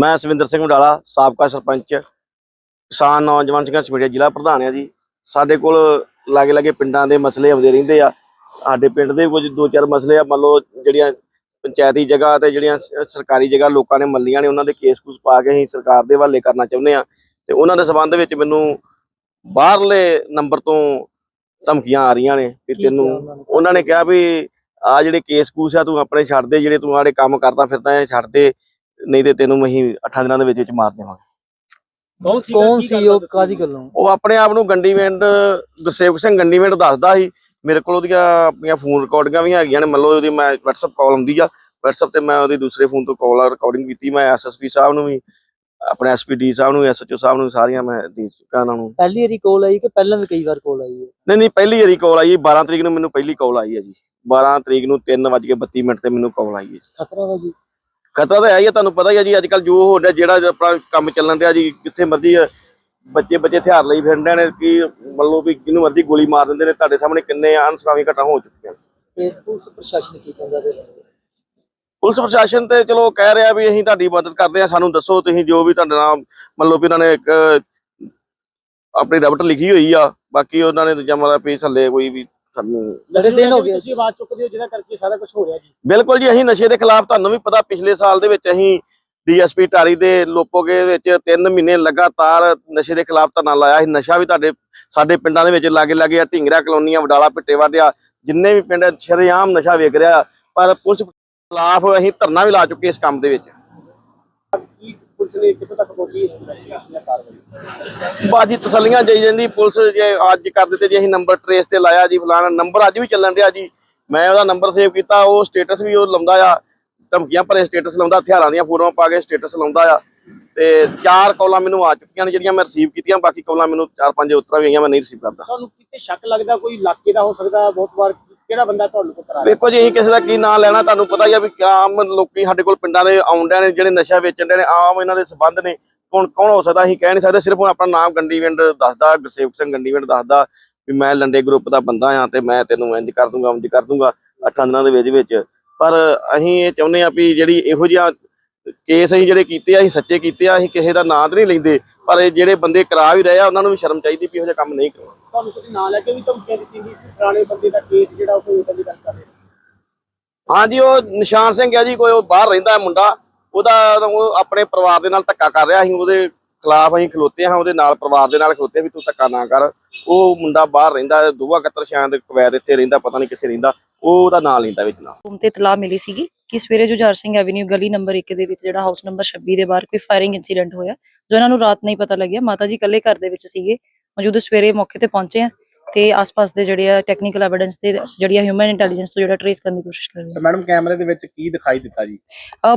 ਮੈਂ ਸਵਿੰਦਰ ਸਿੰਘ ਵਡਾਲਾ ਸਾਬਕਾ ਸਰਪੰਚ ਕਿਸਾਨ ਨੌਜਵਾਨ ਸਿੰਘਾਂ ਸਮੇਟਿਆ ਜ਼ਿਲ੍ਹਾ ਪ੍ਰਧਾਨ ਆ ਜੀ। ਸਾਡੇ ਕੋਲ ਲਾਗੇ ਲਾਗੇ ਪਿੰਡਾਂ ਦੇ ਮਸਲੇ ਆਉਂਦੇ ਰਹਿੰਦੇ ਆ। ਸਾਡੇ ਪਿੰਡ ਦੇ ਕੁਝ ਦੋ ਚਾਰ ਮਸਲੇ ਆ ਮੰਨ ਲਓ ਜਿਹੜੀਆਂ ਪੰਚਾਇਤੀ ਜਗ੍ਹਾ ਤੇ ਜਿਹੜੀਆਂ ਸਰਕਾਰੀ ਜਗ੍ਹਾ ਲੋਕਾਂ ਨੇ ਮੱਲੀਆਂ ਨੇ ਉਹਨਾਂ ਦੇ ਕੇਸ ਕੁਸ ਪਾ ਕੇ ਅਸੀਂ ਸਰਕਾਰ ਦੇ ਹਵਾਲੇ ਕਰਨਾ ਚਾਹੁੰਦੇ ਆ। ਤੇ ਉਹਨਾਂ ਦੇ ਸਬੰਧ ਵਿੱਚ ਮੈਨੂੰ ਬਾਹਰਲੇ ਨੰਬਰ ਤੋਂ ਧਮਕੀਆਂ ਆ ਰਹੀਆਂ ਨੇ ਕਿ ਤੈਨੂੰ ਉਹਨਾਂ ਨੇ? ਕਿਹਾ ਵੀ ਆ ਜਿਹੜੇ ਕੇਸ ਕੂਸ ਆ ਤੂੰ ਆਪਣੇ ਛੱਡ ਦੇ ਜਿਹੜੇ ਤੂੰ ਆੜੇ ਕੰਮ ਕਰਦਾ ਫਿਰਦਾ ਇਹ ਛੱਡ ਦੇ। ਨਹੀਂ ਤੇ ਤੈਨੂੰ ਅਸੀਂ 8 ਦਿਨਾਂ ਦੇ ਵਿੱਚ ਵਿੱਚ ਮਾਰ ਦੇਵਾਂਗੇ। ਕੌਣ ਸੀ? ਕੌਣ ਸੀ ਉਹ? ਕਾਦੀ ਗੱਲੋਂ? ਉਹ ਆਪਣੇ ਆਪ ਨੂੰ ਗੰਡੀਵਿੰਡ ਗੁਰਸੇਵਕ ਸਿੰਘ ਗੰਡੀਵਿੰਡ ਦੱਸਦਾ ਸੀ। ਮੇਰੇ ਕੋਲ ਉਹਦੀਆਂ ਆਪਣੀਆਂ ਫੋਨ ਰਿਕਾਰਡਿੰਗਾਂ ਵੀ ਹੈਗੀਆਂ ਨੇ। ਮੰਨ ਲਓ ਉਹਦੀ ਮੈਂ WhatsApp ਕਾਲ ਆਉਂਦੀ ਆ। WhatsApp ਤੇ ਮੈਂ ਉਹਦੀ ਦੂਸਰੇ ਫੋਨ ਤੋਂ ਕਾਲ ਰਿਕਾਰਡਿੰਗ ਕੀਤੀ। ਮੈਂ ਐਸਐਸਪੀ ਸਾਹਿਬ ਨੂੰ ਵੀ ਆਪਣੇ ਐਸਪੀਡੀ ਸਾਹਿਬ ਨੂੰ ਐਸਐਚਓ ਸਾਹਿਬ ਨੂੰ ਸਾਰੀਆਂ ਮੈਂ ਦੇ ਚੁੱਕਾ ਉਹਨਾਂ ਨੂੰ। ਪਹਿਲੀ ਵਾਰੀ ਕੋਲ ਆਈ ਕਿ ਪਹਿਲਾਂ ਵੀ ਕਈ ਵਾਰ ਕੋਲ ਆਈ ਹੈ? ਨਹੀਂ ਨਹੀਂ ਪਹਿਲੀ ਵਾਰੀ ਕਾਲ ਆਈ। 12 ਤਰੀਕ ਨੂੰ ਮੈਨੂੰ ਪਹਿਲੀ ਕਾਲ ਆਈ ਹੈ ਜੀ। 12 ਤਰੀਕ ਨੂੰ 3:32 ਮਿੰਟ ਤੇ ਮੈਨੂੰ ਕਾਲ ਆਈ ਹੈ ਜੀ। ਖਤਰਾ ਵਾ ਜੀ। ਖਤਰਾ ਤਾਂ ਹੈ ਹੀ ਆ ਤੁਹਾਨੂੰ ਪਤਾ ਹੀ ਆ ਜੀ ਅੱਜ ਕੱਲ ਜੋ ਹੋ ਰਿਹਾ ਜਿਹੜਾ ਆਪਣਾ ਕੰਮ ਚੱਲਣ ਰਿਹਾ ਜੀ ਕਿੱਥੇ ਮਰਜ਼ੀ ਬੱਚੇ ਬੱਚੇ ਹਥਿਆਰ ਲਈ ਫਿਰਦੇ ਨੇ ਕਿ ਮੰਨ ਲਓ ਵੀ ਕਿਹਨੂੰ ਮਰਜ਼ੀ ਗੋਲੀ ਮਾਰ ਦਿੰਦੇ ਨੇ ਤੁਹਾਡੇ ਸਾਹਮਣੇ ਕਿੰਨੇ ਅਨਸਕਾਮੀ ਘਟਨਾ ਹੋ ਚੁੱਕੀਆਂ ਨੇ। ਤੇ ਪੁਲਿਸ ਪ੍ਰਸ਼ਾਸਨ ਕੀ ਕਹਿੰਦਾ ਤੇ ਪੁਲਿਸ ਪ੍ਰਸ਼ਾਸਨ ਤੇ ਚਲੋ ਕਹਿ ਰਿਹਾ ਵੀ ਅਸੀਂ ਤੁਹਾਡੀ ਮਦਦ ਕਰਦੇ ਆ ਸਾਨੂੰ ਦੱਸੋ ਤੁਸੀਂ ਜੋ ਵੀ ਤੁਹਾਡੇ ਨਾਲ ਮੰਨ ਲਓ ਵੀ ਉਹਨਾਂ ਨੇ ਇੱਕ ਆਪਣੀ ਰਬਟ ਲਿਖੀ ਹੋਈ ਆ ਬਾਕੀ ਉਹਨਾਂ ਨੇ ਦੂਜਾ ਮਤਲਬ ਵੀ ਥੱਲੇ ਕੋਈ ਵੀ ਸਾਨੂੰ ਬੜੇ ਦਿਨ ਹੋ ਗਏ ਤੁਸੀਂ ਆਵਾਜ਼ ਚੁੱਕਦੇ ਹੋ ਜਿਹਨਾਂ ਕਰਕੇ ਸਾਰਾ ਕੁਝ ਹੋ ਰਿਹਾ ਜੀ। ਬਿਲਕੁਲ ਜੀ ਅਸੀਂ ਨਸ਼ੇ ਦੇ ਖਿਲਾਫ ਤੁਹਾਨੂੰ ਵੀ ਪਤਾ ਪਿਛਲੇ ਸਾਲ ਦੇ ਵਿੱਚ ਅਸੀਂ ਡੀਐਸਪੀ ਟਾਰੀ ਦੇ ਲੋਪੋਗੇ ਵਿੱਚ 3 ਮਹੀਨੇ ਲਗਾਤਾਰ ਨਸ਼ੇ ਦੇ ਖਿਲਾਫ ਧਰਨਾ ਲਾਇਆ ਸੀ। ਨਸ਼ਾ ਵੀ ਤੁਹਾਡੇ ਸਾਡੇ ਪਿੰਡਾਂ ਦੇ ਵਿੱਚ ਲਾਗੇ ਲਾਗੇ ਆ ਢਿੰਗਰਾ ਕਲੋਨੀਆਂ ਵਡਾਲਾ ਪਿੱਟੇ ਵਾਟਿਆ ਜਿੰਨੇ ਵੀ ਪਿੰਡ ਸ਼ਰੇਆਮ ਨਸ਼ਾ ਵੇਚ ਰਿਹਾ। ਪਰ ਪੁਲਿਸ ਖਿਲਾਫ ਅਸੀਂ ਧਰਨਾ ਵੀ ਲਾ ਚੁੱਕੇ ਇਸ ਕੰਮ ਦੇ ਵਿੱਚ। ਪੁਲਿਸ ਨੇ ਕਿੱਥੋਂ ਤੱਕ ਪਹੁੰਚੀ ਇਨਵੈਸਟੀਗੇਸ਼ਨ ਜਾਂ ਕਾਰਵਾਈ? ਬਾਜੀ ਤਸੱਲੀਆਂ ਜਾਈ ਜਾਂਦੀ ਪੁਲਿਸ ਜੇ ਅੱਜ ਕਰ ਦਿੱਤੇ ਜੀ ਅਸੀਂ ਨੰਬਰ ਟਰੇਸ ਤੇ ਲਾਇਆ ਜੀ ਫਲਾਣਾ ਨੰਬਰ ਅੱਜ ਵੀ ਚੱਲਣ ਰਿਹਾ ਜੀ। ਮੈਂ ਉਹਦਾ ਨੰਬਰ ਸੇਵ ਕੀਤਾ ਉਹ ਸਟੇਟਸ ਵੀ ਉਹ ਲਾਉਂਦਾ ਆ ਧਮਕੀਆਂ ਭਰੇ ਸਟੇਟਸ ਲਾਉਂਦਾ ਹਥਿਆਰਾਂ ਦੀਆਂ ਫੋਟੋਆਂ ਪਾ ਕੇ ਸਟੇਟਸ ਲਾਉਂਦਾ ਆ। ਤੇ ਚਾਰ ਕਾਲਾਂ ਮੈਨੂੰ ਆ ਚੁੱਕੀਆਂ ਨੇ ਜਿਹੜੀਆਂ ਮੈਂ ਰਿਸੀਵ ਕੀਤੀਆਂ ਬਾਕੀ ਕਾਲਾਂ ਮੈਨੂੰ ਚਾਰ ਪੰਜ ਉਤਰਾਂ ਵੀ ਆਈਆਂ ਮੈਂ ਨਹੀਂ ਰਿਸੀਵ ਕਰਦਾ। ਤੁਹਾਨੂੰ ਕਿਤੇ ਸ਼ੱਕ ਲੱਗਦਾ ਕੋਈ ਇਲਾਕੇ ਦਾ ਹੋ ਸਕਦਾ ਬਹੁਤ ਵਾਰ ਕਿਹੜਾ ਬੰਦਾ ਤੁਹਾਨੂੰ ਕੋ ਵੇਖੋ ਜੀ, ਅਸੀਂ ਕਿਸੇ ਦਾ ਕੀ ਨਾਂ ਲੈਣਾ, ਤੁਹਾਨੂੰ ਪਤਾ ਹੀ ਆ ਵੀ ਆਮ ਲੋਕੀ ਸਾਡੇ ਕੋਲ ਪਿੰਡਾਂ ਦੇ ਆਉਂਦੇ ਨੇ ਜਿਹੜੇ ਨਸ਼ਾ ਵੇਚਣ ਨੇ, ਆਮ ਇਹਨਾਂ ਦੇ ਸਬੰਧ ਨੇ। ਕੌਣ ਕੌਣ ਹੋ ਸਕਦਾ, ਅਸੀਂ ਕਹਿ ਨਹੀਂ ਸਕਦੇ, ਸਿਰਫ ਆਪਣਾ ਨਾਮ ਗੰਡੀਵਿੰਡ ਦੱਸਦਾ, ਗੁਰਸੇਵਕ ਸਿੰਘ ਗੰਡੀਵਿੰਡ ਦੱਸਦਾ ਵੀ ਮੈਂ ਲੰਡੇ ਗਰੁੱਪ ਦਾ ਬੰਦਾ ਆ ਤੇ ਮੈਂ ਤੈਨੂੰ ਇੰਜ ਕਰ ਦੂੰਗਾ ਇੰਜ ਕਰ ਦੂੰਗਾ, ਅੱਠਾਂ ਦਿਨਾਂ ਦੇ ਵਿੱਚ ਵਿੱਚ। ਪਰ ਅਸੀਂ ਇਹ ਚਾਹੁੰਦੇ ਆ ਵੀ ਜਿਹੜੀ ਇਹੋ ਜਿਹੀਆਂ ਕੇਸ ਅਸੀਂ ਜਿਹੜੇ ਕੀਤੇ ਆ ਅਸੀਂ ਸੱਚੇ ਕੀਤੇ ਆ ਅਸੀਂ ਕਿਸੇ ਦਾ ਨਾਂ ਤਾਂ ਨਹੀਂ ਲੈਂਦੇ ਪਰ ਇਹ ਜਿਹੜੇ ਬੰਦੇ ਕਰਾ ਵੀ ਰਹੇ ਆ ਉਹਨਾਂ ਨੂੰ ਵੀ ਸ਼ਰਮ ਚਾਹੀਦੀ ਵੀ ਇਹੋ ਜਿਹਾ ਕੰਮ ਨਹੀਂ ਕਰਨਾ ਤੁਹਾਨੂੰ ਕੋਈ ਨਾਂ ਲੈ ਕੇ ਵੀ ਧਮਕੀਆਂ ਦਿੱਤੀ ਗਈ ਸੀ ਪੁਰਾਣੇ ਬੰਦੇ ਦਾ ਕੇਸ ਜਿਹੜਾ ਉਹ ਕੋਈ ਇਦਾਂ ਦੀ ਗੱਲ ਕਰ ਰਿਹਾ ਸੀ? ਹਾਂਜੀ ਉਹ ਨਿਸ਼ਾਨ ਸਿੰਘ ਹੈ ਜੀ ਕੋਈ ਉਹ ਬਾਹਰ ਰਹਿੰਦਾ ਹੈ ਮੁੰਡਾ ਉਹਦਾ ਉਹ ਆਪਣੇ ਪਰਿਵਾਰ ਦੇ ਨਾਲ ਧੱਕਾ ਕਰ ਰਿਹਾ ਸੀ ਉਹਦੇ ਖਿਲਾਫ ਅਸੀਂ ਖਲੋਤੇ ਹਾਂ ਉਹਦੇ ਨਾਲ ਪਰਿਵਾਰ ਦੇ ਨਾਲ ਖਲੋਤੇ ਵੀ ਤੂੰ ਧੱਕਾ ਨਾ ਕਰ। ਉਹ ਮੁੰਡਾ ਬਾਹਰ ਰਹਿੰਦਾ ਦੋਵਾ ਕਤਰ ਸ਼ਾਇਦ ਕੁਵੈਤ ਇੱਥੇ ਰਹਿੰਦਾ ਪਤਾ ਨਹੀਂ ਕਿੱਥੇ ਰਹਿੰਦਾ ਉਹ ਉਹਦਾ ਨਾਂ ਲੈਂਦਾ ਵਿੱਚ ਰੂਮ ਤੇ ਇਤਲਾਹ ਮਿਲੀ ਸੀਗੀ। ਕਿ ਸਵੇਰੇ ਜੁਝਾਰ ਸਿੰਘ ਐਵਨਿਊ ਗਲੀ ਨੰਬਰ 1 ਦੇ ਵਿੱਚ ਜਿਹੜਾ ਹਾਊਸ ਨੰਬਰ 26 ਦੇ ਬਾਹਰ ਕੋਈ ਫਾਇਰਿੰਗ ਇਨਸੀਡੈਂਟ ਹੋਇਆ ਜੋ ਇਹਨਾਂ ਨੂੰ ਰਾਤ ਨਹੀਂ ਪਤਾ ਲੱਗਿਆ ਮਾਤਾ ਜੀ ਇਕੱਲੇ ਘਰ ਦੇ ਵਿੱਚ ਸੀਗੇ ਮੌਜੂਦ ਸਵੇਰੇ ਮੌਕੇ ਤੇ ਪਹੁੰਚੇ ਆ ਤੇ ਆਸ-ਪਾਸ ਦੇ ਜਿਹੜੇ ਆ ਟੈਕਨੀਕਲ ਐਵੀਡੈਂਸ ਤੇ ਜਿਹੜੀ ਆ ਹਿਊਮਨ ਇੰਟੈਲੀਜੈਂਸ ਤੋਂ ਜਿਹੜਾ ਟ੍ਰੇਸ ਕਰਨ ਦੀ ਕੋਸ਼ਿਸ਼ ਕਰ ਰਹੇ ਆ। ਮੈਡਮ ਕੈਮਰੇ ਦੇ ਵਿੱਚ ਕੀ ਦਿਖਾਈ ਦਿੱਤਾ ਜੀ?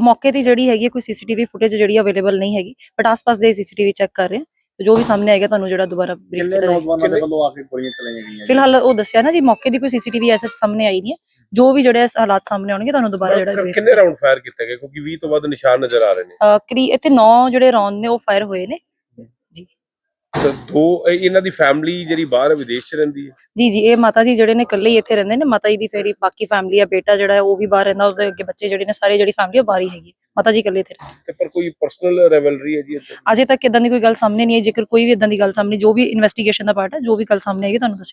ਮੌਕੇ ਦੀ ਜਿਹੜੀ ਹੈਗੀ ਕੋਈ ਸੀਸੀਟੀਵੀ ਫੁਟੇਜ ਜਿਹੜੀ ਅਵੇਲੇਬਲ ਨਹੀਂ ਹੈਗੀ ਬਟ ਆਸ-ਪਾਸ ਦੇ ਸੀਸੀਟੀਵੀ ਚੈੱਕ ਕਰ ਰਹੇ ਆ ਤੇ ਜੋ ਵੀ ਸਾਹਮਣੇ ਆਏਗਾ ਤੁਹਾਨੂੰ ਜਿਹੜਾ ਦੁਬਾਰਾ ਬਰੀਫ ਕੀਤਾ ਜਾਏਗਾ। ਨੌਜਵਾਨਾਂ ਦੇ ਵੱਲੋਂ ਆ ਕੇ ਗੋਲੀਆਂ ਚਲਾਈਆਂ ਗਈਆਂ ਜੀ? ਫਿਲਹਾਲ ਉਹ ਦੱਸਿਆ ਨਾ ਜੀ ਮੌਕੇ ਦੀ ਕੋਈ ਸੀਸੀਟੀਵੀ ਐਸਾ ਸਾਹਮਣੇ ਆਈ ਨਹੀਂ ਹੈ। ਜੋ ਵੀ ਜਿਹੜੇ ਹਾਲਾਤ ਸਾਹਮਣੇ ਆਉਣਗੇ ਤੁਹਾਨੂੰ ਦੁਬਾਰਾ ਜਿਹੜਾ ਕਿੰਨੇ ਰਾਉਂਡ ਫਾਇਰ ਕੀਤੇ ਗਏ? ਕਿਉਂਕਿ 20 ਤੋਂ ਵੱਧ ਨਿਸ਼ਾਨ ਨਜ਼ਰ ਆ ਰਹੇ ਨੇ। ਕਰੀ ਇੱਥੇ 9 ਜਿਹੜੇ ਰੌਂਦ ਨੇ ਉਹ ਫਾਇਰ ਹੋਏ ਨੇ। ਤੇ ਦੋ ਇਹ- ਇਹਨਾਂ ਦੀ ਫੈਮਿਲੀ ਜਿਹੜੀ ਬਾਹਰ ਵਿਦੇਸ਼ ਚ ਰਹਿੰਦੀ ਹੈ? ਜੀ ਜੀ ਇਹ ਮਾਤਾ ਜੀ ਜਿਹੜੇ ਨੇ ਇਕੱਲੇ ਹੀ ਇੱਥੇ ਰਹਿੰਦੇ ਨੇ। ਮਾਤਾ ਜੀ ਦੀ ਫੇਰੀ ਬਾਕੀ ਫੈਮਿਲੀ ਆ ਬੇਟਾ ਜਿਹੜਾ ਹੈ ਉਹ ਵੀ ਬਾਹਰ ਰਹਿੰਦਾ ਉਹਦੇ ਅੱਗੇ ਬੱਚੇ ਜਿਹੜੇ ਨੇ ਸਾਰੇ ਜਿਹੜੀ ਫੈਮਿਲੀ ਉਹ ਬਾਹਰ ਹੀ ਹੈਗੀ। ਮਾਤਾ ਜੀ ਇਕੱਲੇ ਇੱਥੇ ਰਹਿੰਦੇ ਤੇ ਪਰ ਕੋਈ ਪਰਸਨਲ ਰੈਵਲਰੀ ਹੈ ਜੀ? ਅਜੇ ਤੱਕ ਇਦਾਂ ਦੀ ਕੋਈ ਗੱਲ ਸਾਹਮਣੇ ਨਹੀਂ ਆਈ। ਜੇਕਰ ਕੋਈ ਵੀ ਇਦਾਂ ਦੀ ਗੱਲ ਸਾਹਮਣੇ ਜੋ ਵੀ ਇਨਵੈਸਟੀਗੇਸ਼ਨ ਦਾ ਪਾਰਟ ਹੈ ਜੋ ਵੀ ਗੱਲ ਸਾਹਮਣੇ ਆਏਗੀ ਤੁਹਾਨੂੰ ਦੱਸ